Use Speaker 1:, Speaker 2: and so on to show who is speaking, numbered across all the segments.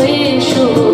Speaker 1: এসো।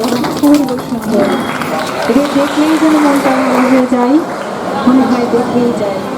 Speaker 2: খুব সুন্দর এটা দেখলেই যেন মনটা হয়ে যায় মনে হয় দেখেই যায়।